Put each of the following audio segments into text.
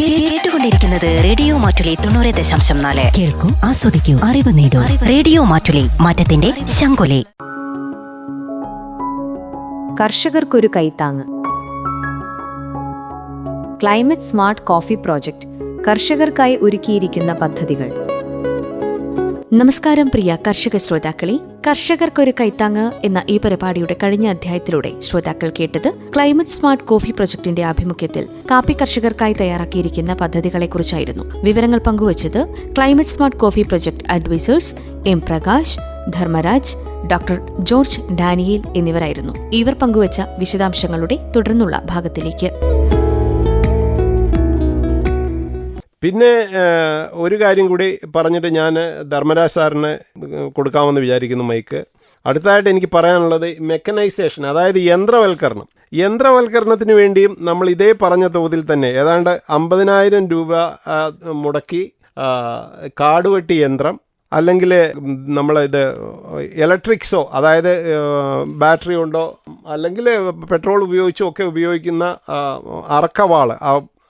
കേട്ടുകൊണ്ടിരിക്കുന്നത് റേഡിയോ മാറ്റുലി തൊണ്ണൂറ് ദശാംശം നാല്. കേൾക്കൂ ആസ്വദിക്കൂ അറിവ് നേടൂ. റേഡിയോ മാറ്റുലി മാറ്റത്തിന്റെ ശങ്കുലി കർഷകർക്കൊരു കൈത്താങ് ക്ലൈമറ്റ് സ്മാർട്ട് കോഫി പ്രോജക്റ്റ്. കർഷകർക്കായി ഒരുക്കിയിരിക്കുന്ന പദ്ധതികൾ. നമസ്കാരം പ്രിയ കർഷക ശ്രോതാക്കളെ. കർഷകർക്കൊരു കൈത്താങ്ങ് എന്ന ഈ പരിപാടിയുടെ കഴിഞ്ഞ അധ്യായത്തിലൂടെ ശ്രോതാക്കൾ കേട്ടത് ക്ലൈമറ്റ് സ്മാർട്ട് കോഫി പ്രൊജക്ടിന്റെ ആഭിമുഖ്യത്തിൽ കാപ്പി കർഷകർക്കായി തയ്യാറാക്കിയിരിക്കുന്ന പദ്ധതികളെക്കുറിച്ചായിരുന്നു. വിവരങ്ങൾ പങ്കുവച്ചത് climate smart coffee project advisors M Prakash Dharmaraj doctor George Daniel എന്നിവരായിരുന്നു. ഇവർ പങ്കുവച്ച വിശദാംശങ്ങളുടെ തുടർന്നുള്ള ഭാഗത്തിലേക്ക്. പിന്നെ ഒരു കാര്യം കൂടി പറഞ്ഞിട്ട് ഞാൻ ധർമ്മരാജ് സാറിന് കൊടുക്കാമെന്ന് വിചാരിക്കുന്നു മൈക്ക്. അടുത്തതായിട്ട് എനിക്ക് പറയാനുള്ളത് മെക്കനൈസേഷൻ അതായത് യന്ത്രവൽക്കരണം. യന്ത്രവൽക്കരണത്തിന് വേണ്ടിയും നമ്മൾ ഇതേ പറഞ്ഞ തോതിൽ തന്നെ ഏതാണ്ട് അമ്പതിനായിരം രൂപ മുടക്കി കാടുവെട്ടി യന്ത്രം അല്ലെങ്കിൽ നമ്മളിത് ഇലക്ട്രിക്സോ അതായത് ബാറ്ററി ഉണ്ടോ അല്ലെങ്കിൽ പെട്രോൾ ഉപയോഗിച്ചോ ഒക്കെ ഉപയോഗിക്കുന്ന അറക്കവാൾ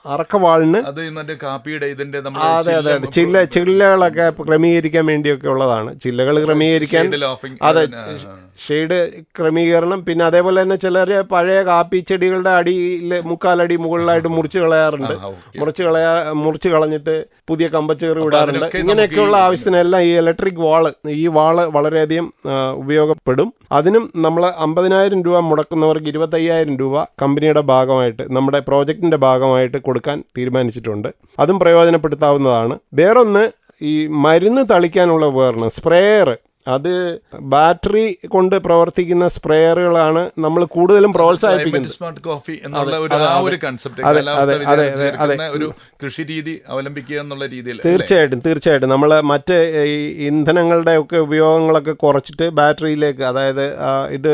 അറക്കവാളിന് അത് മറ്റേ കാപ്പിയുടെ ഇതിന്റെ ആ, അതെ അതെ അതെ. ചില്ല ചില്ലകളൊക്കെ ക്രമീകരിക്കാൻ വേണ്ടിയൊക്കെ ഉള്ളതാണ്. ചില്ലകൾ ക്രമീകരിക്കാൻ അതെ ഷെയ്ഡ് ക്രമീകരണം. പിന്നെ അതേപോലെ തന്നെ ചിലർ പഴയ കാപ്പി ചെടികളുടെ അടിയിൽ മുക്കാലടി മുകളിലായിട്ട് മുറിച്ച് കളയാറുണ്ട്. മുറിച്ച് കളയാ മുറിച്ച് കളഞ്ഞിട്ട് പുതിയ കമ്പച്ചേറി വിടാറുണ്ട്. ഇങ്ങനെയൊക്കെയുള്ള ആവശ്യത്തിനെല്ലാം ഈ ഇലക്ട്രിക് വാൾ ഈ വാൾ വളരെയധികം ഉപയോഗപ്പെടും. അതിനും നമ്മൾ അമ്പതിനായിരം രൂപ മുടക്കുന്നവർക്ക് ഇരുപത്തയ്യായിരം രൂപ കമ്പനിയുടെ ഭാഗമായിട്ട് നമ്മുടെ പ്രോജക്റ്റിന്റെ ഭാഗമായിട്ട് കൊടുക്കാൻ തീരുമാനിച്ചിട്ടുണ്ട്. അതും പ്രയോജനപ്പെടുത്താവുന്നതാണ്. വേറൊന്ന് ഈ മരുന്ന് തളിക്കാനുള്ള ഉപകരണം സ്പ്രേയർ അത് ബാറ്ററി കൊണ്ട് പ്രവർത്തിക്കുന്ന സ്പ്രേയറുകളാണ് നമ്മൾ കൂടുതലും പ്രോത്സാഹിപ്പിക്കുന്നത്. സ്മാർട്ട് കോഫി എന്നുള്ള ഒരു കൺസെപ്റ്റ് ഒരു കൃഷി രീതി അവലംബിക്കുക എന്നുള്ള രീതിയിൽ തീർച്ചയായിട്ടും തീർച്ചയായിട്ടും. നമ്മൾ മറ്റ് ഇന്ധനങ്ങളുടെ ഒക്കെ ഉപയോഗങ്ങളൊക്കെ കുറച്ചിട്ട് ബാറ്ററിയിലേക്ക് അതായത് ഇത്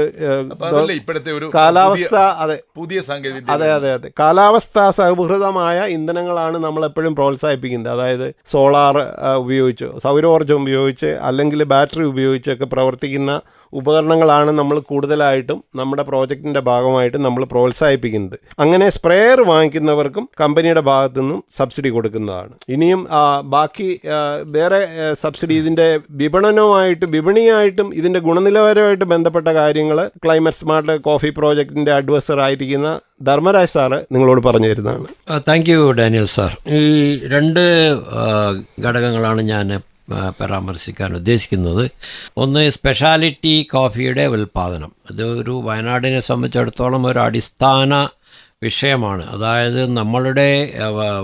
ഇപ്പോഴത്തെ ഒരു കാലാവസ്ഥ അതെ. പുതിയ സാങ്കേതിക അതെ അതെ അതെ. കാലാവസ്ഥ സൗഹൃദമായ ഇന്ധനങ്ങളാണ് നമ്മൾ എപ്പോഴും പ്രോത്സാഹിപ്പിക്കുന്നത്. അതായത് സോളാർ ഉപയോഗിച്ച് സൗരോർജം ഉപയോഗിച്ച് അല്ലെങ്കിൽ ബാറ്ററി ഉപയോഗിച്ചൊക്കെ പ്രവർത്തിക്കുന്ന ഉപകരണങ്ങളാണ് നമ്മൾ കൂടുതലായിട്ടും നമ്മുടെ പ്രോജക്റ്റിന്റെ ഭാഗമായിട്ട് നമ്മൾ പ്രോത്സാഹിപ്പിക്കുന്നത്. അങ്ങനെ സ്പ്രേയർ വാങ്ങിക്കുന്നവർക്കും കമ്പനിയുടെ ഭാഗത്തു നിന്നും സബ്സിഡി കൊടുക്കുന്നതാണ്. ഇനിയും ബാക്കി വേറെ സബ്സിഡി ഇതിന്റെ വിപണനവുമായിട്ട് വിപണിയായിട്ടും ഇതിന്റെ ഗുണനിലവാരമായിട്ട് ബന്ധപ്പെട്ട കാര്യങ്ങൾ ക്ലൈമറ്റ് സ്മാർട്ട് കോഫി പ്രോജക്റ്റിന്റെ അഡ്വൈസർ ആയിരിക്കുന്ന ധർമ്മരാജ് സാറ് നിങ്ങളോട് പറഞ്ഞു തരുന്നതാണ്. Thank you Daniel sir. ഈ രണ്ട് ഘടകങ്ങളാണ് ഞാൻ പരാമർശിക്കാൻ ഉദ്ദേശിക്കുന്നത്. ഒന്ന് സ്പെഷ്യാലിറ്റി കോഫിയുടെ ഉൽപ്പാദനം ഇത് ഒരു വയനാടിനെ സംബന്ധിച്ചിടത്തോളം ഒരു അടിസ്ഥാന വിഷയമാണ്. അതായത് നമ്മളുടെ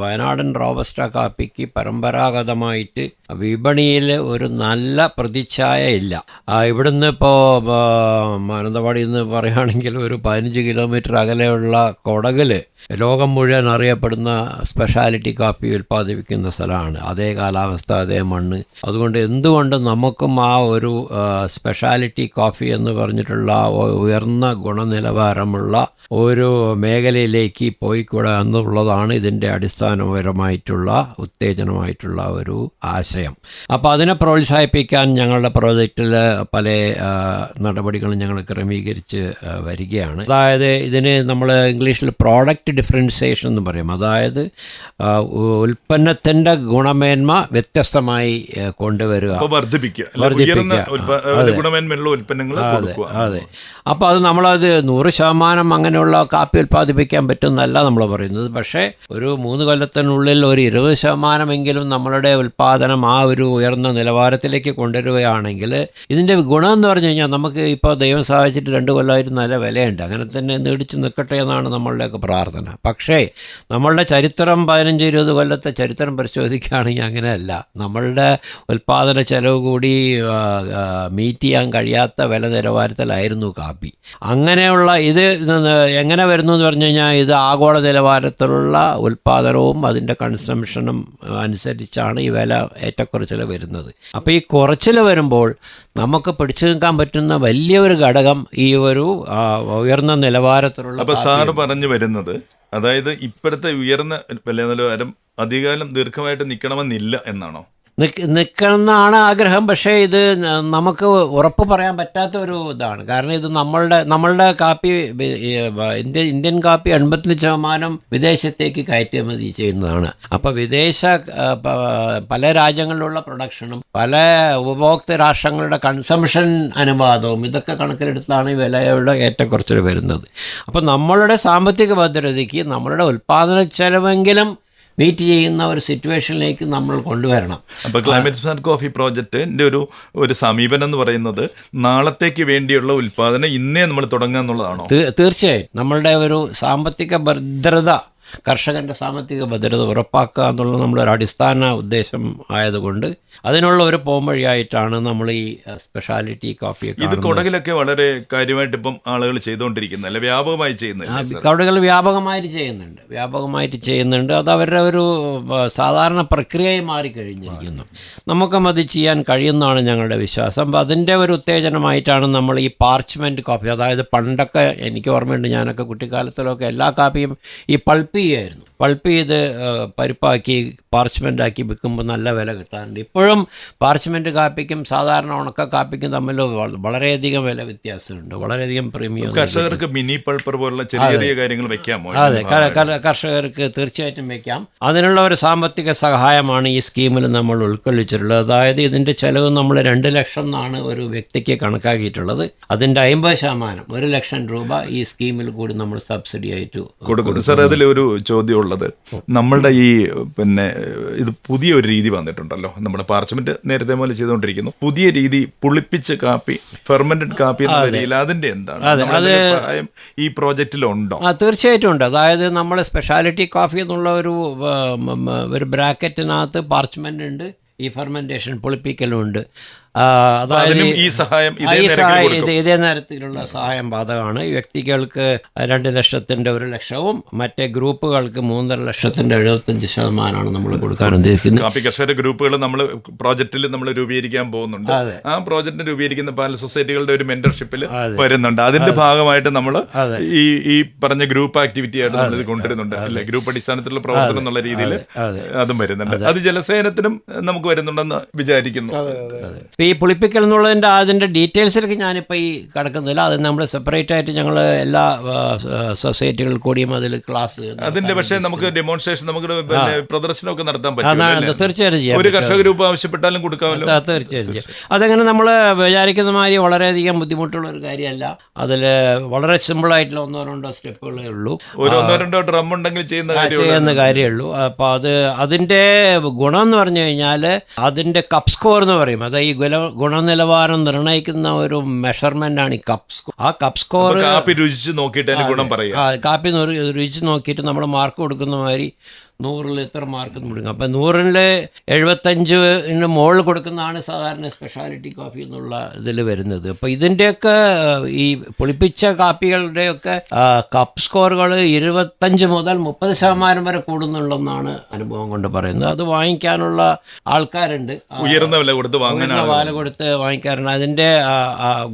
വയനാടൻ റോബസ്റ്റ കാപ്പിക്ക് പരമ്പരാഗതമായിട്ട് വിപണിയിൽ ഒരു നല്ല പ്രതിച്ഛായ ഇല്ല. ഇവിടുന്ന് ഇപ്പോൾ മാനന്തവാടി എന്ന് പറയുകയാണെങ്കിൽ ഒരു പതിനഞ്ച് കിലോമീറ്റർ അകലെയുള്ള കൊടകിൽ ലോകം മുഴുവൻ അറിയപ്പെടുന്ന സ്പെഷ്യാലിറ്റി കാപ്പി ഉൽപ്പാദിപ്പിക്കുന്ന സ്ഥലമാണ്. അതേ കാലാവസ്ഥ അതേ മണ്ണ്. അതുകൊണ്ട് എന്തുകൊണ്ട് നമുക്കും ആ ഒരു സ്പെഷ്യാലിറ്റി കോഫി എന്ന് പറഞ്ഞിട്ടുള്ള ഉയർന്ന ഗുണനിലവാരമുള്ള ഒരു മേഖലയിലേക്ക് പോയിക്കൂടാ എന്നുള്ളതാണ് ഇതിന്റെ അടിസ്ഥാനപരമായിട്ടുള്ള ഉത്തേജനമായിട്ടുള്ള ഒരു ആശയം. അപ്പോൾ അതിനെ പ്രോത്സാഹിപ്പിക്കാൻ ഞങ്ങളുടെ പ്രോജക്റ്റിൽ പല നടപടികളും ഞങ്ങൾ ക്രമീകരിച്ച് വരികയാണ്. അതായത് ഇതിന് നമ്മൾ ഇംഗ്ലീഷിൽ പ്രോഡക്റ്റ് ഡിഫറൻസിയേഷൻ എന്ന് പറയും. അതായത് ഉൽപ്പന്നത്തിന്റെ ഗുണമേന്മ വ്യത്യസ്തമായി കൊണ്ടുവരിക. വർദ്ധിപ്പിക്കുക. ഗുണമേന്മയുള്ള ഉൽപ്പന്നങ്ങൾ അതെ അപ്പോൾ അത് നമ്മളത് നൂറ് ശതമാനം അങ്ങനെയുള്ള കാപ്പി ഉൽപ്പാദിപ്പിക്കാൻ പറ്റുമെന്നല്ല നമ്മൾ പറയുന്നത്. പക്ഷേ ഒരു മൂന്ന് കൊല്ലത്തിനുള്ളിൽ ഒരു ഇരുപത് ശതമാനമെങ്കിലും നമ്മളുടെ ഉൽപ്പാദനം ആ ഒരു ഉയർന്ന നിലവാരത്തിലേക്ക് കൊണ്ടുവരികയാണെങ്കിൽ ഇതിന്റെ ഗുണം എന്ന് പറഞ്ഞു കഴിഞ്ഞാൽ നമുക്ക് ഇപ്പോൾ ദൈവം സഹായിച്ചിട്ട് രണ്ട് കൊല്ലമായിട്ട് നല്ല വിലയുണ്ട്. അങ്ങനെ തന്നെ നീടിച്ച് നിൽക്കട്ടെ എന്നാണ് നമ്മളുടെയൊക്കെ പ്രാർത്ഥന. പക്ഷേ നമ്മളുടെ ചരിത്രം പതിനഞ്ച് ഇരുപത് കൊല്ലത്തെ ചരിത്രം പരിശോധിക്കുകയാണെങ്കിൽ അങ്ങനെയല്ല. നമ്മളുടെ ഉൽപ്പാദന ചെലവ് കൂടി മീറ്റ് ചെയ്യാൻ കഴിയാത്ത വില നിലവാരത്തിലായിരുന്നു കാപ്പി. അങ്ങനെയുള്ള ഇത് എങ്ങനെ വരുന്നു എന്ന് പറഞ്ഞു കഴിഞ്ഞാൽ ഇത് ആഗോള നിലവാരത്തിലുള്ള ഉൽപ്പാദനവും അതിന്റെ കൺസംഷനും അനുസരിച്ചാണ് ഈ വില ഏറ്റക്കുറച്ചിൽ വരുന്നത്. അപ്പോൾ ഈ കുറച്ചിൽ വരുമ്പോൾ നമുക്ക് പിടിച്ചു നിൽക്കാൻ പറ്റുന്ന വലിയൊരു ഘടകം ഈ ഒരു ഉയർന്ന നിലവാരത്തിലുള്ള അപ്പോൾ സാർ സാറ് പറഞ്ഞു വരുന്നത് അതായത് ഇപ്പോഴത്തെ ഉയർന്ന വില നിലവാരം അധികാലം ദീർഘമായിട്ട് നിൽക്കണമെന്നില്ല എന്നാണോ? നിൽക്കണമെന്നാണ് ആഗ്രഹം. പക്ഷേ ഇത് നമുക്ക് ഉറപ്പ് പറയാൻ പറ്റാത്ത ഒരു ഇതാണ്. കാരണം ഇത് നമ്മളുടെ നമ്മളുടെ കാപ്പി ഇന്ത്യ ഇന്ത്യൻ കാപ്പി എൺപത്തഞ്ച് ശതമാനം വിദേശത്തേക്ക് കയറ്റുമതി ചെയ്യുന്നതാണ്. അപ്പോൾ വിദേശ പല രാജ്യങ്ങളിലുള്ള പ്രൊഡക്ഷനും പല ഉപഭോക്തൃ രാഷ്ട്രങ്ങളുടെ കൺസംഷൻ അനുപാതവും ഇതൊക്കെ കണക്കിലെടുത്താണ് ഈ വിലയുടെ ഏറ്റക്കുറച്ചിൽ വരുന്നത്. അപ്പോൾ നമ്മളുടെ സാമ്പത്തിക ഭദ്രതയ്ക്ക് നമ്മളുടെ ഉൽപ്പാദന ചെലവെങ്കിലും മീറ്റ് ചെയ്യുന്ന ഒരു സിറ്റുവേഷനിലേക്ക് നമ്മൾ കൊണ്ടുവരണം. അപ്പോൾ ക്ലൈമറ്റ് സ്മാർട്ട് കോഫി പ്രോജക്റ്റിന്റെ ഒരു ഒരു സമീപനം എന്ന് പറയുന്നത് നാളത്തേക്ക് വേണ്ടിയുള്ള ഉൽപാദനം ഇന്നേ നമ്മൾ തുടങ്ങുക എന്നുള്ളതാണോ? തീർച്ചയായും. നമ്മളുടെ ഒരു സാമ്പത്തിക ഭദ്രത കർഷകന്റെ സാമ്പത്തിക ഭദ്രത ഉറപ്പാക്കുക എന്നുള്ള നമ്മുടെ ഒരു അടിസ്ഥാന ഉദ്ദേശം ആയതുകൊണ്ട് അതിനുള്ള ഒരു പോംവഴിയായിട്ടാണ് നമ്മൾ ഈ സ്പെഷ്യാലിറ്റി കോഫി ഇത് കൊടകിലൊക്കെ വളരെ കാര്യമായിട്ട് ഇപ്പം ആളുകൾ ചെയ്തുകൊണ്ടിരിക്കുന്നത് അല്ലെ? വ്യാപകമായി ചെയ്യുന്നില്ല കവിടുകൾ വ്യാപകമായിട്ട് ചെയ്യുന്നുണ്ട്. വ്യാപകമായിട്ട് ചെയ്യുന്നുണ്ട്. അത് അവരുടെ ഒരു സാധാരണ പ്രക്രിയയായി മാറിക്കഴിഞ്ഞിരിക്കുന്നു. നമുക്കും അത് ചെയ്യാൻ കഴിയുന്നതാണ് ഞങ്ങളുടെ വിശ്വാസം. അപ്പം അതിന്റെ ഒരു ഉത്തേജനമായിട്ടാണ് നമ്മൾ ഈ പാർച്ച്മെന്റ് കോപ്പി അതായത് പണ്ടൊക്കെ എനിക്ക് ഓർമ്മയുണ്ട് ഞാനൊക്കെ കുട്ടിക്കാലത്തിലൊക്കെ എല്ലാ കാപ്പിയും ഈ പൾപ്പ് ചെയ്യായിരുന്നു പൾപ്പ് ചെയ്ത് പരിപ്പാക്കി പാർച്ച്മെന്റ് ആക്കി വിൽക്കുമ്പോൾ നല്ല വില കിട്ടാറുണ്ട്. ഇപ്പോഴും പാർച്ച്മെന്റ് കാപ്പിക്കും സാധാരണ ഉണക്ക കാപ്പിക്കും തമ്മിൽ വളരെയധികം വില വ്യത്യാസമുണ്ട്. വളരെയധികം പ്രീമിയം കർഷകർക്ക് മിനി പൾപ്പർ പോലുള്ള ചെറിയ ചെറിയ കാര്യങ്ങൾ വെക്കാമോ? അതെ. കർഷകർക്ക് തീർച്ചയായിട്ടും വെക്കാം. അതിനുള്ള ഒരു സാമ്പത്തിക സഹായമാണ് ഈ സ്കീമിൽ നമ്മൾ ഉൾക്കൊള്ളിച്ചിട്ടുള്ളത്. അതായത് ഇതിന്റെ ചെലവ് നമ്മൾ രണ്ട് ലക്ഷം എന്നാണ് ഒരു വ്യക്തിക്ക് കണക്കാക്കിയിട്ടുള്ളത്. അതിന്റെ അമ്പത് ശതമാനം ഒരു ലക്ഷം രൂപ ഈ സ്കീമിൽ കൂടി നമ്മൾ സബ്സിഡി ആയിട്ട് കൊടുക്കുന്നു. സാർ അതിലൊരു ഒരു ഉള്ളത്. നമ്മളുടെ ഈ പിന്നെ ഇത് പുതിയ ഒരു രീതി വന്നിട്ടുണ്ടല്ലോ. നമ്മുടെ പാർച്ചമെന്റ് നേരത്തെ പോലെ ചെയ്തുകൊണ്ടിരിക്കുന്നു. പുതിയ രീതി പുളിപ്പിച്ച കാപ്പി ഫെർമെന്റഡ് കാപ്പി എന്ന രീതിയിൽ അതിന്റെ എന്താണ്? ഈ പ്രോജക്റ്റിലുണ്ടോ ആ തീർച്ചയായിട്ടും ഉണ്ട്. അതായത് നമ്മൾ സ്പെഷ്യാലിറ്റി കോഫി എന്നുള്ള ഒരു ഒരു ബ്രാക്കറ്റിനകത്ത് പാർച്ച്മെന്റ് ഉണ്ട് ഈ ഫെർമെന്റേഷൻ പൊളിപ്പിക്കലും ഉണ്ട്. അതായത് ഈ സഹായം ഇതേ ഈ സഹായം. ഇത് ഇതേ നേരത്തിലുള്ള സഹായം ബാധകമാണ്. വ്യക്തികൾക്ക് രണ്ട് ലക്ഷത്തിന്റെ ഒരു ലക്ഷവും മറ്റേ ഗ്രൂപ്പുകൾക്ക് മൂന്നര ലക്ഷത്തിന്റെ എഴുപത്തഞ്ച് ശതമാനമാണ് നമ്മൾ കൊടുക്കാൻ ഉദ്ദേശിക്കുന്നത്. കാപ്പി കർഷക ഗ്രൂപ്പുകൾ നമ്മൾ പ്രോജക്റ്റിൽ നമ്മൾ രൂപീകരിക്കാൻ പോകുന്നുണ്ട്. ആ പ്രോജക്റ്റ് രൂപീകരിക്കുന്ന പല സൊസൈറ്റികളുടെ ഒരു മെന്റർഷിപ്പിൽ വരുന്നുണ്ട്. അതിന്റെ ഭാഗമായിട്ട് നമ്മൾ ഈ ഈ പറഞ്ഞ ഗ്രൂപ്പ് ആക്ടിവിറ്റി ആയിട്ട് നമ്മൾ ഇത് കൊണ്ടുവരുന്നുണ്ട്. അല്ലെ? ഗ്രൂപ്പ് അടിസ്ഥാനത്തിലുള്ള പ്രവർത്തനം എന്നുള്ള രീതിയിൽ അതും. വരുന്നുണ്ട്. അത്. ജലസേനത്തിനും നമുക്ക് വരുന്നുണ്ടെന്ന് വിചാരിക്കുന്നു. ഇപ്പോൾ ഈ പുളിപ്പിക്കൽ എന്നുള്ളതിന്റെ അതിന്റെ ഡീറ്റെയിൽസിലേക്ക് ഞാനിപ്പോൾ ഈ കിടക്കുന്നില്ല അത് നമ്മൾ സെപ്പറേറ്റ് ആയിട്ട് ഞങ്ങൾ എല്ലാ സൊസൈറ്റികളിൽ കൂടിയും അതിൽ ക്ലാസ് അതിന്റെ പക്ഷേ നമുക്ക് ഡെമോൺസ്ട്രേഷൻ നമുക്ക് പ്രദർശനമൊക്കെ നടത്താൻ പറ്റും തീർച്ചയായിട്ടും തീർച്ചയായും ഒരു കർഷക ഗ്രൂപ്പ് ആവശ്യപ്പെട്ടാലും കൊടുക്കാമല്ലോ. തീർച്ചയായും ചെയ്യും. അതങ്ങനെ നമ്മൾ വിചാരിക്കുന്ന മാതിരി വളരെയധികം ബുദ്ധിമുട്ടുള്ള ഒരു കാര്യമല്ല. അതിൽ വളരെ സിമ്പിളായിട്ടുള്ള ഒന്നോ രണ്ടോ സ്റ്റെപ്പുകളേ ഉള്ളൂ. ഒരു ഒന്നോ രണ്ടോ ഡ്രം ഉണ്ടെങ്കിൽ ചെയ്യുന്ന ചെയ്യുന്ന കാര്യമേ ഉള്ളൂ. അപ്പോൾ അത് അതിന്റെ ഗുണം എന്ന് പറഞ്ഞു കഴിഞ്ഞാൽ അതിന്റെ കപ്പ് സ്കോർ എന്ന് പറയും. അതായത് ഈ ഗുല ഗുണനിലവാരം നിർണയിക്കുന്ന ഒരു മെഷർമെന്റ് ആണ് ഈ കപ്പ് സ്കോർ ആ കപ്പ് സ്കോർ കാപ്പി രുചിച്ച് നോക്കിയിട്ട് ഗുണം പറയാം. കാപ്പി രുചിച്ച് നോക്കിയിട്ട് നമ്മൾ മാർക്ക് കൊടുക്കുന്ന മാതിരി നൂറിൽ എത്ര മാർക്ക് മുടങ്ങും. അപ്പം നൂറിൽ എഴുപത്തഞ്ചിന് മുകളിൽ കൊടുക്കുന്നതാണ് സാധാരണ സ്പെഷ്യാലിറ്റി കോഫി എന്നുള്ള ഇതിൽ വരുന്നത്. അപ്പോൾ ഇതിന്റെയൊക്കെ ഈ പൊളിപ്പിച്ച കാപ്പികളുടെയൊക്കെ കപ്പ് സ്കോറുകൾ ഇരുപത്തഞ്ച് മുതൽ മുപ്പത് ശതമാനം വരെ കൂടുന്നുണ്ടെന്നാണ് അനുഭവം കൊണ്ട് പറയുന്നത്. അത് വാങ്ങിക്കാനുള്ള ആൾക്കാരുണ്ട്. ഉയർന്ന വില കൊടുത്ത് വാങ്ങാൻ വില കൊടുത്ത് വാങ്ങിക്കാറുണ്ട്. അതിന്റെ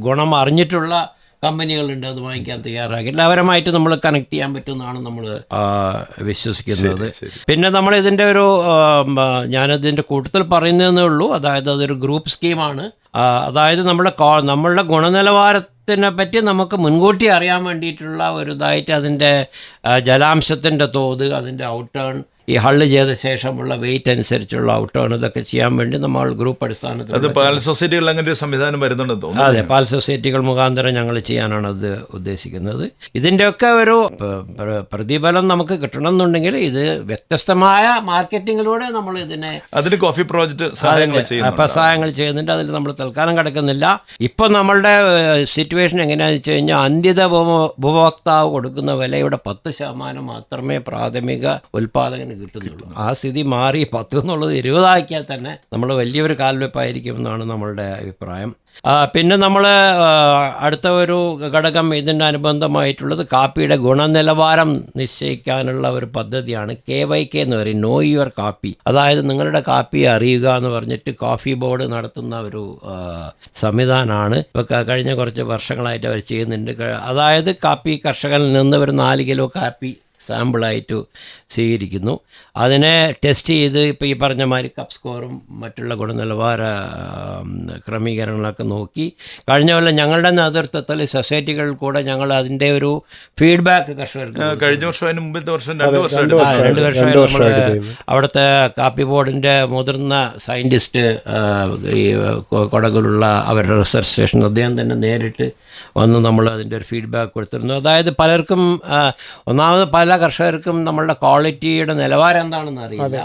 ഗുണം അറിഞ്ഞിട്ടുള്ള കമ്പനികളുണ്ട് അത് വാങ്ങിക്കാൻ തയ്യാറാക്കിയിട്ടില്ല അവരുമായിട്ട് നമ്മൾ കണക്ട് ചെയ്യാൻ പറ്റുമെന്നാണ് നമ്മൾ വിശ്വസിക്കുന്നത്. പിന്നെ നമ്മൾ ഇതിന്റെ ഒരു ഞാനതിന്റെ കൂട്ടത്തിൽ പറയുന്നതെന്നേ ഉള്ളൂ. അതായത് അതൊരു ഗ്രൂപ്പ് സ്കീമാണ് അതായത് നമ്മുടെ നമ്മളുടെ ഗുണനിലവാരത്തിനെ പറ്റി നമുക്ക് മുൻകൂട്ടി അറിയാൻ വേണ്ടിയിട്ടുള്ള ഒരു ഇതായിട്ട് അതിന്റെ ജലാംശത്തിന്റെ തോത് അതിന്റെ ഔട്ട് ടേൺ ഈ ഹള്ള് ചെയ്ത ശേഷമുള്ള വെയിറ്റ് അനുസരിച്ചുള്ള ഔട്ട് ടേൺ ഇതൊക്കെ ചെയ്യാൻ വേണ്ടി നമ്മൾ ഗ്രൂപ്പ് അടിസ്ഥാനത്തിൽ അത് പാൽ സൊസൈറ്റികൾ അങ്ങനെ ഒരു സംവിധാനം വരുന്നുണ്ടെന്ന് തോന്നുന്നു. അതെ പാൽ സൊസൈറ്റികൾ മുഖാന്തരം ഞങ്ങൾ ചെയ്യാനാണ് അത് ഉദ്ദേശിക്കുന്നത്. ഇതിന്റെയൊക്കെ ഒരു പ്രതിഫലം നമുക്ക് കിട്ടണം എന്നുണ്ടെങ്കിൽ ഇത് വ്യത്യസ്തമായ മാർക്കറ്റിങ്ങിലൂടെ നമ്മൾ ഇതിനെ അതിന് കോഫി പ്രോജക്റ്റ് സഹായങ്ങൾ സഹായങ്ങൾ ചെയ്യുന്നുണ്ട്. അതിൽ നമ്മൾ തൽക്കാലം കിടക്കുന്നില്ല. ഇപ്പോൾ നമ്മളുടെ സിറ്റുവേഷൻ എങ്ങനെയാണെന്ന് വെച്ച് കഴിഞ്ഞാൽ അന്ത്യത ഉപഭോക്താവ് കൊടുക്കുന്ന വിലയുടെ പത്ത് ശതമാനം മാത്രമേ പ്രാഥമിക ഉൽപ്പാദകന് കിട്ടുന്നുള്ളൂ. ആ സ്ഥിതി മാറി പത്ത് എന്നുള്ളത് ഇരുപതാക്കിയാൽ തന്നെ നമ്മൾ വലിയൊരു കാൽവെപ്പായിരിക്കും എന്നാണ് നമ്മളുടെ അഭിപ്രായം. പിന്നെ നമ്മൾ അടുത്ത ഒരു ഘടകം ഇതിന്റെ അനുബന്ധമായിട്ടുള്ളത് കാപ്പിയുടെ ഗുണനിലവാരം നിശ്ചയിക്കാനുള്ള ഒരു പദ്ധതിയാണ് കെ വൈ കെ എന്ന് പറയും നോ യുവർ കാപ്പി അതായത് നിങ്ങളുടെ കാപ്പി അറിയുക എന്ന് പറഞ്ഞിട്ട് കോഫി ബോർഡ് നടത്തുന്ന ഒരു സംവിധാനമാണ്. ഇപ്പോൾ കഴിഞ്ഞ കുറച്ച് വർഷങ്ങളായിട്ട് അവർ ചെയ്യുന്നുണ്ട്. അതായത് കാപ്പി കർഷകനിൽ നിന്ന് ഒരു നാല് കിലോ കാപ്പി സാമ്പിളായിട്ട് സ്വീകരിക്കുന്നു. അതിനെ ടെസ്റ്റ് ചെയ്ത് ഇപ്പോൾ ഈ പറഞ്ഞ മാതിരി കപ്പ് സ്കോറും മറ്റുള്ള ഗുണനിലവാര ക്രമീകരണങ്ങളൊക്കെ നോക്കി. കഴിഞ്ഞ കൊല്ലം ഞങ്ങളുടെ നേതൃത്വത്തിൽ സൊസൈറ്റികളിൽ കൂടെ ഞങ്ങൾ അതിന്റെ ഒരു ഫീഡ്ബാക്ക് കർഷകർക്ക് കഴിഞ്ഞ വർഷം അതിന് മുമ്പത്തെ വർഷം രണ്ട് വർഷം രണ്ട് നമ്മൾ അവിടുത്തെ കാപ്പി ബോർഡിന്റെ മുതിർന്ന സയന്റിസ്റ്റ് ഈ കൊടകിലുള്ള അവരുടെ റിസർച്ച് സ്റ്റേഷൻ അദ്ദേഹം തന്നെ നേരിട്ട് വന്ന് നമ്മൾ അതിന്റെ ഒരു ഫീഡ്ബാക്ക് കൊടുത്തിരുന്നു. അതായത് പലർക്കും ഒന്നാമത് പല കർഷകർക്കും നമ്മളുടെ ക്വാളിറ്റിയുടെ നിലവാരം എന്താണെന്ന് അറിയില്ല.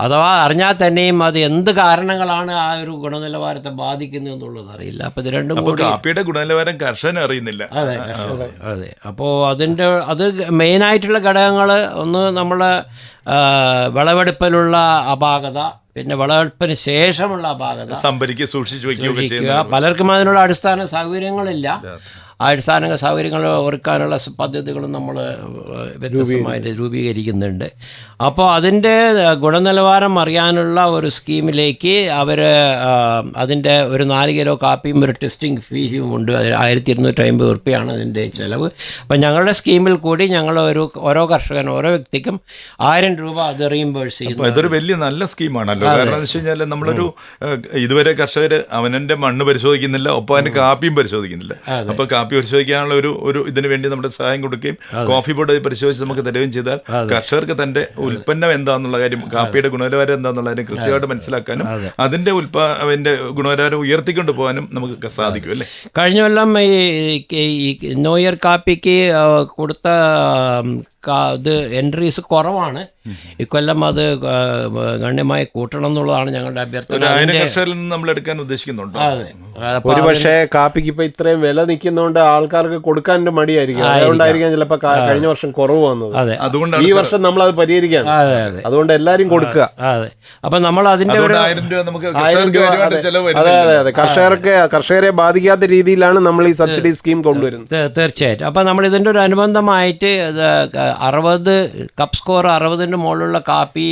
അഥവാ അറിഞ്ഞാൽ തന്നെയും അത് എന്ത് കാരണങ്ങളാണ് ആ ഒരു ഗുണനിലവാരത്തെ ബാധിക്കുന്നത് എന്നുള്ളത് അറിയില്ല. അപ്പോൾ ഇത് രണ്ടും കൂടി കാപ്പിയുടെ ഗുണനിലവാരം കർഷകൻ അറിയുന്നില്ല. അതെ അതെ. അപ്പോ അതിന്റെ അത് മെയിനായിട്ടുള്ള ഘടകങ്ങൾ ഒന്ന് നമ്മളെ വിളവെടുപ്പിലുള്ള അപാകത പിന്നെ വിളവെടുപ്പിന് ശേഷമുള്ള അപാകത സംഭരിക്കുക സൂക്ഷിച്ചു വയ്ക്കുക പലർക്കും അതിനുള്ള അടിസ്ഥാന സൗകര്യങ്ങളില്ല. ആ അടിസ്ഥാന സൗകര്യങ്ങൾ ഒരുക്കാനുള്ള പദ്ധതികളും നമ്മൾ വ്യത്യസ്തമായിട്ട് രൂപീകരിക്കുന്നുണ്ട്. അപ്പോൾ അതിന്റെ ഗുണനിലവാരം അറിയാനുള്ള ഒരു സ്കീമിലേക്ക് അവർ അതിന്റെ ഒരു നാല് കിലോ കാപ്പിയും ഒരു ടെസ്റ്റിംഗ് ഫീസും ഉണ്ട്. അതിൽ ആയിരത്തി ഇരുന്നൂറ്റി അമ്പത് ഉറുപ്പ്യാണ് അതിന്റെ ചിലവ്. അപ്പം ഞങ്ങളുടെ സ്കീമിൽ കൂടി ഞങ്ങൾ ഒരു ഓരോ കർഷകനും ഓരോ വ്യക്തിക്കും ആയിരം രൂപ അത് റീംബേഴ്സ് ചെയ്യുന്നു ഇതൊരു വലിയ നല്ല സ്കീമാണല്ലോ കാരണം എന്ന് വെച്ച് കഴിഞ്ഞാൽ നമ്മളൊരു ഇതുവരെ കർഷകർ അവനന്റെ മണ്ണ് പരിശോധിക്കുന്നില്ല ഒപ്പം അവന്റെ കാപ്പിയും പരിശോധിക്കുന്നില്ല. അപ്പൊ കാപ്പി പരിശോധിക്കാനുള്ള ഒരു ഒരു ഇതിനു വേണ്ടി നമ്മുടെ സഹായം കൊടുക്കുകയും കോഫി ബോർഡ് പരിശോധിച്ച് നമുക്ക് തരുകയും ചെയ്താൽ കർഷകർക്ക് തന്റെ ഉൽപ്പന്നം എന്താണെന്നുള്ള കാര്യം കാപ്പിയുടെ ഗുണനിലവാരം എന്താണെന്നുള്ള കാര്യം കൃത്യമായിട്ട് മനസ്സിലാക്കാനും അതിന്റെ ഉൽപാ അതിന്റെ ഗുണനിലവാരം ഉയർത്തിക്കൊണ്ട് പോകാനും നമുക്ക് സാധിക്കും അല്ലേ? കഴിഞ്ഞ കൊല്ലം ഈ നോയർ കാപ്പിക്ക് കൊടുത്ത ഇത് എൻട്രീസ് കുറവാണ്. ഇക്കൊല്ലം അത് ഗണ്യമായി കൂട്ടണം എന്നുള്ളതാണ് ഞങ്ങളുടെ അഭ്യർത്ഥന. നമ്മൾ എടുക്കാൻ ഉദ്ദേശിക്കുന്നുണ്ടോ. അതെ. ഒരു പക്ഷേ കാപ്പിക്ക് ഇപ്പൊ ഇത്രയും വില നിൽക്കുന്നതുകൊണ്ട് ആൾക്കാർക്ക് കൊടുക്കാൻ ഒരു മടിയായിരിക്കും. അതുകൊണ്ടായിരിക്കാം ചിലപ്പോ കാ- കഴിഞ്ഞ വർഷം കുറവ് വന്നത്. അതെ. അതുകൊണ്ടാണ് ഈ വർഷം നമ്മൾ അത് പരിഹരിക്കാൻ. അതെ അതെ. അതുകൊണ്ട് എല്ലാരും കൊടുക്കുക. അതെ. അപ്പൊ നമ്മൾ അതിന്റെ അതെ. അതെ അതെ കർഷകർക്ക് കർഷകരെ ബാധിക്കാത്ത രീതിയിലാണ് നമ്മൾ ഈ സബ്സിഡി സ്കീം കൊണ്ടുവരുന്നത്. തീർച്ചയായിട്ടും. അപ്പൊ നമ്മൾ ഇതിന്റെ ഒരു അനുബന്ധമായിട്ട് അറുപത് കപ്പ് സ്കോർ അറുപതിന്റെ മുകളിലുള്ള കാപ്പി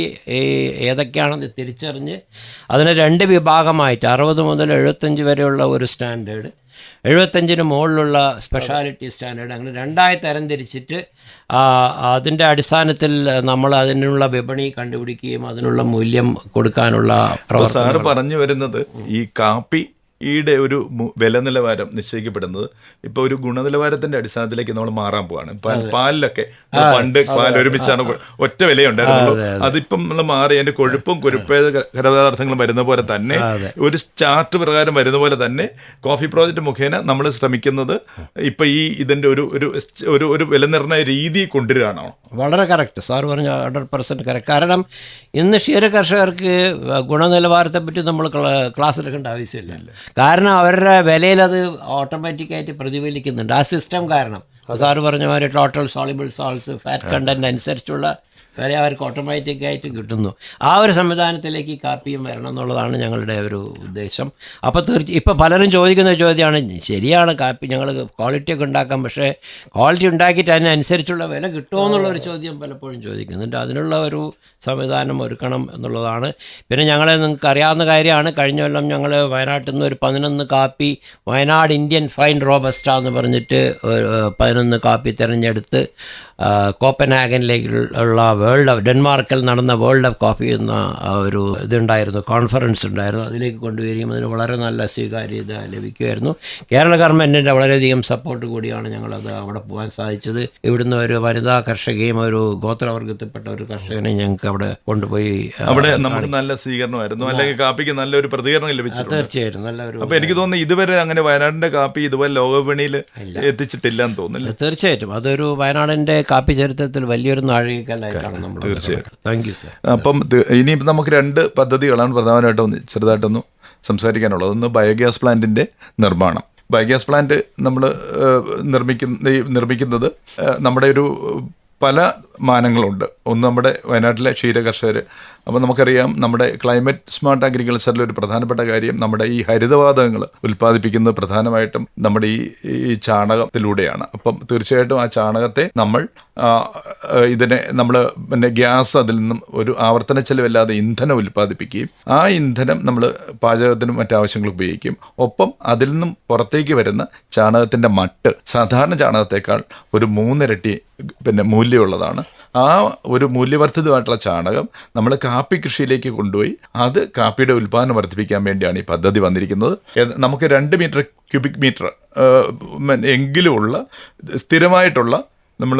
ഏതൊക്കെയാണെന്ന് തിരിച്ചറിഞ്ഞ് അതിനെ രണ്ട് വിഭാഗമായിട്ട് അറുപത് മുതൽ എഴുപത്തഞ്ച് വരെയുള്ള ഒരു സ്റ്റാൻഡേർഡ് എഴുപത്തഞ്ചിന് മുകളിലുള്ള സ്പെഷ്യാലിറ്റി സ്റ്റാൻഡേർഡ് അങ്ങനെ രണ്ടായി തരംതിരിച്ചിട്ട് തിരിച്ചിട്ട് അതിന്റെ അടിസ്ഥാനത്തിൽ നമ്മൾ അതിനുള്ള വിപണി കണ്ടുപിടിക്കുകയും അതിനുള്ള മൂല്യം കൊടുക്കാനുള്ള സാറ് പറഞ്ഞു വരുന്നത് ഈ കാപ്പി ഈയുടെ ഒരു വില നിലവാരം നിശ്ചയിക്കപ്പെടുന്നത് ഇപ്പൊ ഒരു ഗുണനിലവാരത്തിന്റെ അടിസ്ഥാനത്തിലേക്ക് നമ്മൾ മാറാൻ പോവാണ്. പാലിലൊക്കെ പണ്ട് പാൽ ഒരുമിച്ചാണ് ഒറ്റ വിലയുണ്ടായിരുന്നുള്ളൂ. അതിപ്പം നമ്മൾ മാറി അതിന്റെ കൊഴുപ്പും കൊഴുപ്പേത ഖരപദാർത്ഥങ്ങളും വരുന്ന പോലെ തന്നെ ഒരു ചാർട്ട് പ്രകാരം വരുന്ന പോലെ തന്നെ കോഫി പ്രോജക്റ്റ് മുഖേന നമ്മൾ ശ്രമിക്കുന്നത് ഇപ്പൊ ഈ ഇതിന്റെ ഒരു ഒരു ഒരു ഒരു വില നിർണയ രീതി കൊണ്ടുവരികയാണോ? വളരെ കറക്റ്റ്. സാർ പറഞ്ഞ ഹൺഡ്രഡ് പെർസെന്റ് കറക്റ്റ്. കാരണം ഇന്ന് ക്ഷീര കർഷകർക്ക് ഗുണനിലവാരത്തെപ്പറ്റി നമ്മൾ ക്ലാസ് എടുക്കേണ്ട ആവശ്യമില്ല കാരണം അവരുടെ വിലയിൽ അത് ഓട്ടോമാറ്റിക്കായിട്ട് പ്രതിഫലിക്കുന്നുണ്ട്. ആ സിസ്റ്റം കാരണം. സാറ് പറഞ്ഞ മാതിരി total soluble solids fat content അനുസരിച്ചുള്ള വില അവർക്ക് ഓട്ടോമാറ്റിക്കായിട്ട് കിട്ടുന്നു. ആ ഒരു സംവിധാനത്തിലേക്ക് കാപ്പിയും വരണം എന്നുള്ളതാണ് ഞങ്ങളുടെ ഒരു ഉദ്ദേശം. അപ്പോൾ തീർച്ച ഇപ്പോൾ പലരും ചോദിക്കുന്ന ചോദ്യമാണ് ശരിയാണ് കാപ്പി ഞങ്ങൾ ക്വാളിറ്റി ഒക്കെ ഉണ്ടാക്കാം പക്ഷേ ക്വാളിറ്റി ഉണ്ടാക്കിയിട്ട് അതിനനുസരിച്ചുള്ള വില കിട്ടുമോ എന്നുള്ളൊരു ചോദ്യം പലപ്പോഴും ചോദിക്കുന്നുണ്ട്. അതിനുള്ള ഒരു സംവിധാനം ഒരുക്കണം എന്നുള്ളതാണ്. പിന്നെ ഞങ്ങളെ നിങ്ങൾക്ക് അറിയാവുന്ന കാര്യമാണ് കഴിഞ്ഞ കൊല്ലം ഞങ്ങൾ വയനാട്ടിൽ നിന്ന് ഒരു പതിനൊന്ന് കാപ്പി വയനാട് ഇന്ത്യൻ ഫൈൻ റോബസ്റ്റ എന്ന് പറഞ്ഞിട്ട് പതിനൊന്ന് കാപ്പി തിരഞ്ഞെടുത്ത് കോപ്പൻ കോപ്പൻഹാഗനിലേക്കുള്ള വേൾഡ് ഓഫ് ഡെൻമാർക്കിൽ നടന്ന വേൾഡ് ഓഫ് കോഫി എന്ന ഒരു ഇതുണ്ടായിരുന്നു കോൺഫറൻസ് ഉണ്ടായിരുന്നു. അതിലേക്ക് കൊണ്ടുവരികയും അതിന് വളരെ നല്ല സ്വീകാര്യത ലഭിക്കുമായിരുന്നു. കേരള ഗവൺമെന്റിന്റെ വളരെയധികം സപ്പോർട്ട് കൂടിയാണ് ഞങ്ങളത് അവിടെ പോകാൻ സാധിച്ചത്. ഇവിടുന്ന് ഒരു വനിതാ കർഷകയും ഒരു ഗോത്രവർഗത്തിൽപ്പെട്ട ഒരു കർഷകനെ ഞങ്ങൾക്ക് അവിടെ കൊണ്ടുപോയി അവിടെ നമുക്ക് നല്ല സ്വീകരണമായിരുന്നു. അല്ലെങ്കിൽ കാപ്പിക്ക് നല്ലൊരു പ്രതികരണം ലഭിച്ചു തീർച്ചയായിട്ടും. നല്ല ഒരു അപ്പോൾ എനിക്ക് തോന്നുന്നു ഇതുവരെ അങ്ങനെ വയനാടിന്റെ കാപ്പി ഇതുപോലെ ലോകവിപണിയിൽ എത്തിച്ചിട്ടില്ല എന്ന് തോന്നുന്നില്ല തീർച്ചയായിട്ടും. അതൊരു വയനാടിന്റെ കാപ്പി ചരിത്രത്തിൽ വലിയൊരു നാഴികക്കല്ലായിട്ടാണ്. നമ്മൾ തീർച്ചയായും. താങ്ക് യു സർ അപ്പം ഇനിയിപ്പോൾ ഇനിയിപ്പം നമുക്ക് രണ്ട് പദ്ധതികളാണ് പ്രധാനമായിട്ടും ഒന്ന് ചെറുതായിട്ടൊന്ന് സംസാരിക്കാനുള്ളത്. ഒന്ന് ബയോഗ്യാസ് പ്ലാന്റിന്റെ നിർമ്മാണം. ബയോഗ്യാസ് പ്ലാന്റ് നമ്മൾ നിർമ്മിക്കുന്ന നിർമ്മിക്കുന്നത് നമ്മുടെ ഒരു പല മാനങ്ങളുണ്ട്. ഒന്ന് നമ്മുടെ വയനാട്ടിലെ ക്ഷീര കർഷകർ അപ്പോൾ നമുക്കറിയാം നമ്മുടെ ക്ലൈമറ്റ് സ്മാർട്ട് അഗ്രികൾച്ചറിൽ ഒരു പ്രധാനപ്പെട്ട കാര്യം നമ്മുടെ ഈ ഹരിതവാതകങ്ങൾ ഉൽപ്പാദിപ്പിക്കുന്നത് പ്രധാനമായിട്ടും നമ്മുടെ ഈ ഈ ചാണകത്തിലൂടെയാണ്. അപ്പം തീർച്ചയായിട്ടും ആ ചാണകത്തെ നമ്മൾ ഇതിനെ നമ്മൾ പിന്നെ ഗ്യാസ് അതിൽ നിന്നും ഒരു ആവർത്തന ചെലവില്ലാതെ ഇന്ധനം ഉൽപ്പാദിപ്പിക്കുകയും ആ ഇന്ധനം നമ്മൾ പാചകത്തിനും മറ്റാവശ്യങ്ങളും ഉപയോഗിക്കും. ഒപ്പം അതിൽ നിന്നും പുറത്തേക്ക് വരുന്ന ചാണകത്തിന്റെ മട്ട് സാധാരണ ചാണകത്തേക്കാൾ ഒരു മൂന്നിരട്ടി പിന്നെ മൂല്യമുള്ളതാണ്. ആ ഒരു മൂല്യവർദ്ധിതമായിട്ടുള്ള ചാണകം നമ്മൾ കാപ്പി കൃഷിയിലേക്ക് കൊണ്ടുപോയി അത് കാപ്പിയുടെ ഉൽപ്പാദനം വർദ്ധിപ്പിക്കാൻ വേണ്ടിയാണ് ഈ പദ്ധതി വന്നിരിക്കുന്നത്. നമുക്ക് രണ്ട് മീറ്റർ ക്യൂബിക് മീറ്റർ എങ്കിലും ഉള്ള സ്ഥിരമായിട്ടുള്ള നമ്മൾ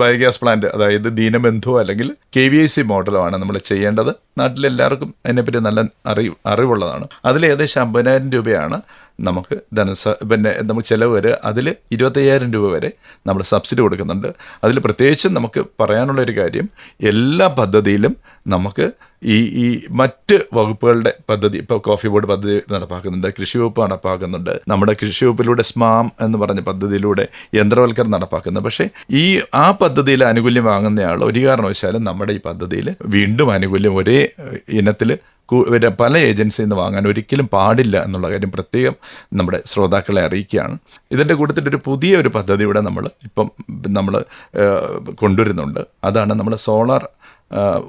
ബയോഗ്യാസ് പ്ലാന്റ് അതായത് ദീനബന്ധു അല്ലെങ്കിൽ കെ വി ഐ സി മോഡലുമാണ് നമ്മൾ ചെയ്യേണ്ടത്. നാട്ടിലെല്ലാവർക്കും അതിനെപ്പറ്റി നല്ല അറിവ് അറിവുള്ളതാണ്. അതിൽ ഏകദേശം അമ്പതിനായിരം രൂപയാണ് നമുക്ക് ധനസ പിന്നെ നമുക്ക് ചിലവ് വരെ അതിൽ ഇരുപത്തയ്യായിരം രൂപ വരെ നമ്മൾ സബ്സിഡി കൊടുക്കുന്നുണ്ട്. അതിൽ പ്രത്യേകിച്ചും നമുക്ക് പറയാനുള്ള ഒരു കാര്യം എല്ലാ പദ്ധതിയിലും നമുക്ക് ഈ ഈ മറ്റ് വകുപ്പുകളുടെ പദ്ധതി ഇപ്പോൾ കോഫി ബോർഡ് പദ്ധതി നടപ്പാക്കുന്നുണ്ട് കൃഷി വകുപ്പ് നടപ്പാക്കുന്നുണ്ട് നമ്മുടെ കൃഷി വകുപ്പിലൂടെ സ്മാം എന്ന് പറഞ്ഞ പദ്ധതിയിലൂടെ യന്ത്രവൽക്കരണം നടപ്പാക്കുന്നത് പക്ഷേ ഈ ആ പദ്ധതിയിൽ ആനുകൂല്യം വാങ്ങുന്നയാൾ ഒരു കാരണവശാലും നമ്മുടെ ഈ പദ്ധതിയിൽ വീണ്ടും ആനുകൂല്യം ഒരേ ഇനത്തിൽ പല ഏജൻസിയിൽ നിന്ന് വാങ്ങാൻ ഒരിക്കലും പാടില്ല എന്നുള്ള കാര്യം പ്രത്യേകം നമ്മുടെ ശ്രോതാക്കളെ അറിയിക്കുകയാണ്. ഇതിന്റെ കൂട്ടത്തിൽ ഒരു പുതിയ ഒരു പദ്ധതി ഇവിടെ നമ്മൾ ഇപ്പം നമ്മൾ കൊണ്ടുവരുന്നുണ്ട്. അതാണ് നമ്മൾ സോളാർ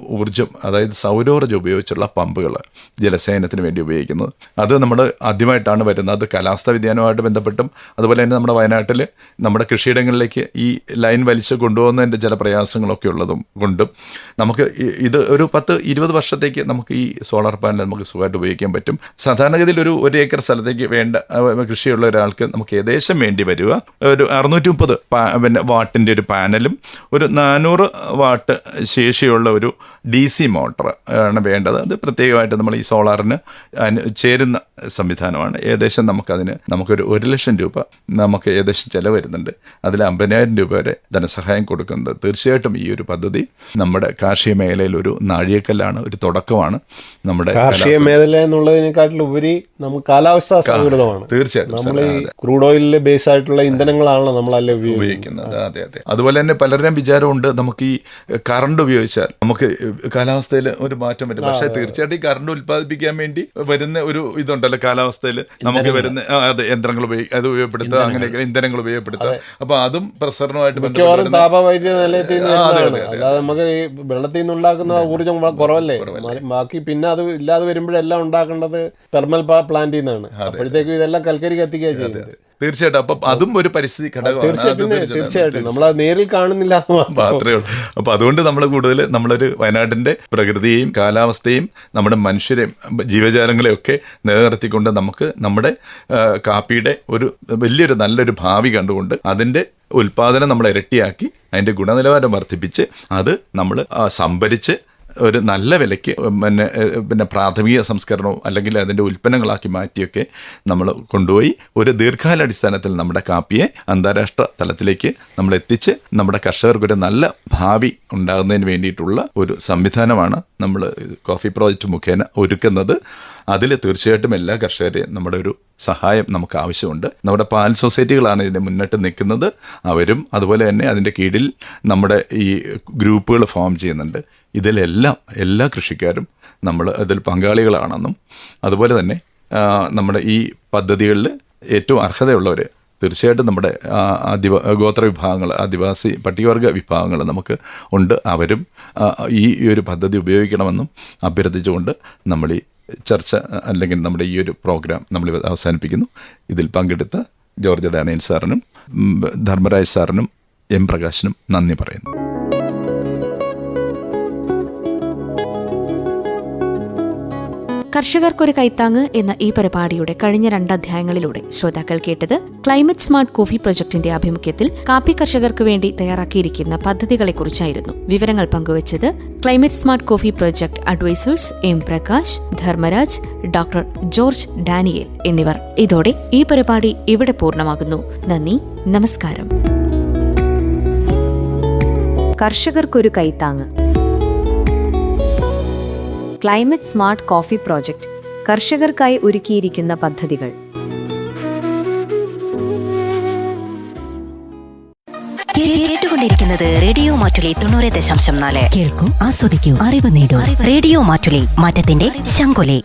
ഊർജം അതായത് സൗരോർജം ഉപയോഗിച്ചുള്ള പമ്പുകൾ ജലസേനത്തിന് വേണ്ടി ഉപയോഗിക്കുന്നത്. അത് നമ്മൾ ആദ്യമായിട്ടാണ് വരുന്നത്. അത് കാലാവസ്ഥാ വ്യതിയാനവുമായിട്ട് ബന്ധപ്പെട്ടും അതുപോലെ തന്നെ നമ്മുടെ വയനാട്ടിൽ നമ്മുടെ കൃഷിയിടങ്ങളിലേക്ക് ഈ ലൈൻ വലിച്ച് കൊണ്ടുപോകുന്നതിന്റെ ചില പ്രയാസങ്ങളൊക്കെ ഉള്ളതും കൊണ്ടും നമുക്ക് ഇത് ഒരു പത്ത് ഇരുപത് വർഷത്തേക്ക് നമുക്ക് ഈ സോളാർ പാനൽ നമുക്ക് സുഖമായിട്ട് ഉപയോഗിക്കാൻ പറ്റും. സാധാരണഗതിയിൽ ഒരു ഒരു ഏക്കർ സ്ഥലത്തേക്ക് വേണ്ട കൃഷിയുള്ള ഒരാൾക്ക് നമുക്ക് ഏകദേശം വേണ്ടി വരിക. ഒരു അറുന്നൂറ്റി മുപ്പത് പിന്നെ വാട്ടിന്റെ ഒരു പാനലും ഒരു നാനൂറ് വാട്ട് ശേഷിയുള്ള ഒരു ഡി സി മോട്ടർ ആണ് വേണ്ടത്. അത് പ്രത്യേകമായിട്ട് നമ്മൾ ഈ സോളാറിന് ചേരുന്ന സംവിധാനമാണ്. ഏകദേശം നമുക്കതിന് നമുക്കൊരു ഒരു ലക്ഷം രൂപ നമുക്ക് ഏകദേശം ചിലവ് വരുന്നുണ്ട്. അതിൽ അമ്പതിനായിരം രൂപ വരെ ധനസഹായം കൊടുക്കുന്നത് തീർച്ചയായിട്ടും ഈ ഒരു പദ്ധതി നമ്മുടെ കാർഷിക മേഖലയിൽ ഒരു നാഴികക്കല്ലാണ് ഒരു തുടക്കമാണ്. നമ്മുടെ കാർഷിക മേഖല മേഖല എന്നുള്ളതിനെക്കാട്ടിലുപരി നമുക്ക് കാലാവസ്ഥ സൗഹൃദമാണ് തീർച്ചയായിട്ടും നമ്മൾ ഈ ക്രൂഡ് ഓയിലിൽ ബേസ് ആയിട്ടുള്ള ഇന്ധനങ്ങളാണല്ലോ നമ്മളല്ലേ ഉപയോഗിക്കുന്നത്. അതെ അതെ. അതുപോലെ തന്നെ പലരുടെയും വിചാരമുണ്ട് നമുക്ക് ഈ കറണ്ട് ഉപയോഗിച്ചാൽ നമുക്ക് കാലാവസ്ഥയിൽ ഒരു മാറ്റം വരും. പക്ഷേ തീർച്ചയായിട്ടും ഈ കറണ്ട് ഉൽപ്പാദിപ്പിക്കാൻ വേണ്ടി വരുന്ന ഒരു ഇതുണ്ടല്ലോ കാലാവസ്ഥയിൽ നമുക്ക് വരുന്ന അതെ യന്ത്രങ്ങൾ ഉപയോഗിക്കുക അത് ഉപയോഗപ്പെടുത്തുക അങ്ങനെയൊക്കെ ഇന്ധനങ്ങൾ ഉപയോഗപ്പെടുത്തുക. അപ്പൊ അതും പ്രസരണമായിട്ട് മിക്കവാറും താപവൈദ്യുത നിലയത്തിൽ. അല്ലാതെ നമുക്ക് ഈ വെള്ളത്തിൽ നിന്ന് ഉണ്ടാക്കുന്ന ഊർജം കുറവല്ലേ? ബാക്കി പിന്നെ അത് ഇല്ലാതെ വരുമ്പോഴെല്ലാം ഉണ്ടാക്കേണ്ടത് തെർമൽ പ്ലാന്റിൽ നിന്നാണ്. അപ്പോഴത്തേക്കും ഇതെല്ലാം കൽക്കരി കത്തിക്കുക ചെയ്യുന്നത്. തീർച്ചയായിട്ടും. അപ്പൊ അതും ഒരു പരിസ്ഥിതി ഘടകമാണ്. തീർച്ചയായിട്ടും നമ്മൾ നേരിൽ കാണുന്നില്ല. മാത്രമേ ഉള്ളൂ. അപ്പൊ അതുകൊണ്ട് നമ്മൾ കൂടുതൽ നമ്മളൊരു വയനാടിന്റെ പ്രകൃതിയെയും കാലാവസ്ഥയും നമ്മുടെ മനുഷ്യരെയും ജീവജാലങ്ങളെയും ഒക്കെ നിലനിർത്തിക്കൊണ്ട് നമുക്ക് നമ്മുടെ കാപ്പിയുടെ ഒരു വലിയൊരു നല്ലൊരു ഭാവി കണ്ടുകൊണ്ട് അതിന്റെ ഉൽപാദനം നമ്മൾ ഇരട്ടിയാക്കി അതിന്റെ ഗുണനിലവാരം വർദ്ധിപ്പിച്ച് അത് നമ്മൾ സംഭരിച്ച് ഒരു നല്ല വിലയ്ക്ക് പിന്നെ പിന്നെ പ്രാഥമിക സംസ്കരണവും അല്ലെങ്കിൽ അതിന്റെ ഉൽപ്പന്നങ്ങളാക്കി മാറ്റിയൊക്കെ നമ്മൾ കൊണ്ടുപോയി ഒരു ദീർഘകാലാടിസ്ഥാനത്തിൽ നമ്മുടെ കാപ്പിയെ അന്താരാഷ്ട്ര തലത്തിലേക്ക് നമ്മൾ എത്തിച്ച് നമ്മുടെ കർഷകർക്കൊരു നല്ല ഭാവി ഉണ്ടാകുന്നതിന് വേണ്ടിയിട്ടുള്ള ഒരു സംവിധാനമാണ് നമ്മൾ കോഫി പ്രോജക്റ്റ് മുഖേന ഒരുക്കുന്നത്. അതിൽ തീർച്ചയായിട്ടും എല്ലാ കർഷകരെയും നമ്മുടെ ഒരു സഹായം നമുക്ക് ആവശ്യമുണ്ട്. നമ്മുടെ പാൽ സൊസൈറ്റികളാണ് ഇതിന് മുന്നിട്ട് നിൽക്കുന്നത്. അവരും അതുപോലെ തന്നെ അതിന്റെ കീഴിൽ നമ്മുടെ ഈ ഗ്രൂപ്പുകൾ ഫോം ചെയ്യുന്നുണ്ട്. ഇതിലെല്ലാം എല്ലാ കൃഷിക്കാരും നമ്മൾ അതിൽ പങ്കാളികളാണെന്നും അതുപോലെ തന്നെ നമ്മുടെ ഈ പദ്ധതികളിൽ ഏറ്റവും അർഹതയുള്ളവർ തീർച്ചയായിട്ടും നമ്മുടെ ആദിവ ഗോത്ര വിഭാഗങ്ങൾ ആദിവാസി പട്ടികവർഗ വിഭാഗങ്ങൾ നമുക്ക് ഉണ്ട്. അവരും ഈ ഒരു പദ്ധതി ഉപയോഗിക്കണമെന്നും അഭ്യർത്ഥിച്ചുകൊണ്ട് നമ്മൾ ഈ ചർച്ച അല്ലെങ്കിൽ നമ്മുടെ ഈ ഒരു പ്രോഗ്രാം നമ്മൾ അവസാനിപ്പിക്കുന്നു. ഇതിൽ പങ്കെടുത്ത ജോർജ് ഡാനിയൽ സാറിനും ധർമ്മരാജ് സാറിനും എം പ്രകാശിനും നന്ദി പറയുന്നു. കർഷകർക്കൊരു കൈത്താങ്ങ് എന്ന ഈ പരിപാടിയുടെ കഴിഞ്ഞ രണ്ട് അധ്യായങ്ങളിലൂടെ ശ്രോതാക്കൾ കേട്ടത് ക്ലൈമറ്റ് സ്മാർട്ട് കോഫി പ്രൊജക്ടിന്റെ ആഭിമുഖ്യത്തിൽ കാപ്പി കർഷകർക്ക് വേണ്ടി തയ്യാറാക്കിയിരിക്കുന്ന പദ്ധതികളെക്കുറിച്ചായിരുന്നു വിവരങ്ങൾ പങ്കുവച്ചത് climate smart coffee project advisers M Prakash Dharmaraj doctor George Daniel എന്നിവർ. ഇതോടെ ഈ പരിപാടി ഇവിടെ പൂർണമാകുന്നു. നന്ദി നമസ്കാരം. കർഷകർക്കൊരു കൈത്താങ്ങ്. ക്ലൈമറ്റ് സ്മാർട്ട് കോഫി പ്രോജക്റ്റ് കർഷകർക്കായി ഒരുക്കിയിരിക്കുന്ന പദ്ധതികൾ. കേട്ടുകൊണ്ടിരിക്കുന്നത് റേഡിയോ മാറ്റുലി തൊണ്ണൂറ് ദശാംശം നാല്. കേൾക്കൂ ആസ്വദിക്കൂ അറിവ് നേടൂ. റേഡിയോ മാറ്റുലി മാറ്റത്തിന്റെ ശങ്കുലി